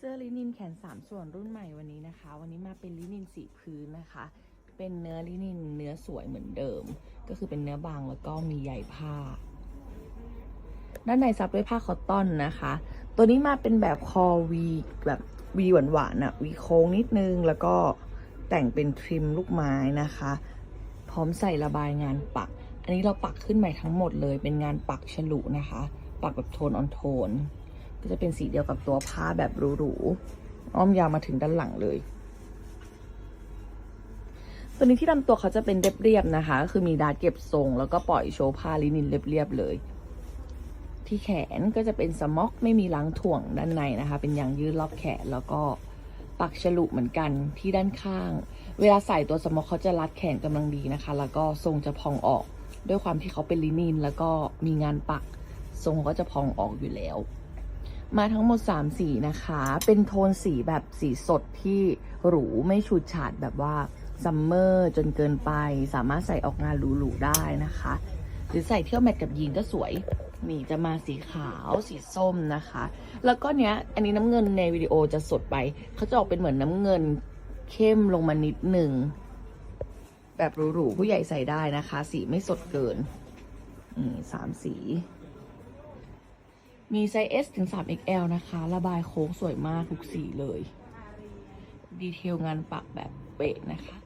เสื้อลินินแขน 3 ส่วนรุ่นใหม่วันนี้นะคะ วันนี้มาเป็นลินินสีพื้นนะคะ เป็นเนื้อลินินเนื้อสวยเหมือนเดิม ก็คือเป็นเนื้อบางแล้วก็มีใยผ้า ด้านในซับด้วยผ้าคอตตอนนะคะ ตัวนี้มาเป็นแบบคอวีแบบวีหวานๆอะวีโค้งนิดนึงแล้วก็แต่งเป็นทริมลูกไม้นะคะ พร้อมใส่ระบายงานปัก อันนี้เราปักขึ้นใหม่ทั้งหมดเลยเป็นงานปักฉลุนะคะ ปักแบบโทนออนโทน ก็จะเป็นสีเดียวกับตัวผ้าแบบหรูๆอ้อมยาวมาถึงด้านหลังเลย ตัวนี้ที่ลำตัวเขาจะเป็นเรียบๆนะคะก็คือมีดาร์เก็บทรง แล้วก็ปล่อยโชว์ผ้าลินินเรียบๆเลย ที่แขนก็จะเป็นสม็อกไม่มีล้างถ่วงด้านในนะคะ เป็นยางยืดรอบแขนแล้วก็ปักฉลุเหมือนกันที่ด้านข้าง เวลาใส่ตัวสม็อกเขาจะรัดแขนกำลังดีนะคะ แล้วก็ทรงจะพองออก ด้วยความที่เขาเป็นลินิน แล้วก็มีงานปักทรงก็จะพองออกอยู่แล้ว มาทั้งหมด 3 สีนะคะ เป็นโทนสีแบบสีสดที่หรูไม่ฉูดฉาดแบบว่าซัมเมอร์จนเกินไป สามารถใส่ออกงานหรูๆได้นะคะ หรือใส่เที่ยวแมทกับยีนก็สวย นี่จะมาสีขาวสีส้มนะคะ แล้วก็เนี้ย อันนี้น้ำเงินในวิดีโอจะสดไป เขาจะออกเป็นเหมือนน้ำเงินเข้มลงมานิดหนึ่ง แบบหรูๆผู้ใหญ่ใส่ได้นะคะ สีไม่สดเกิน นี่สามสี มีไซส์ S ถึง 3XL นะคะ ระบายโค้งสวยมากทุกสีเลย ดีเทลงานปักแบบเป๊ะนะคะ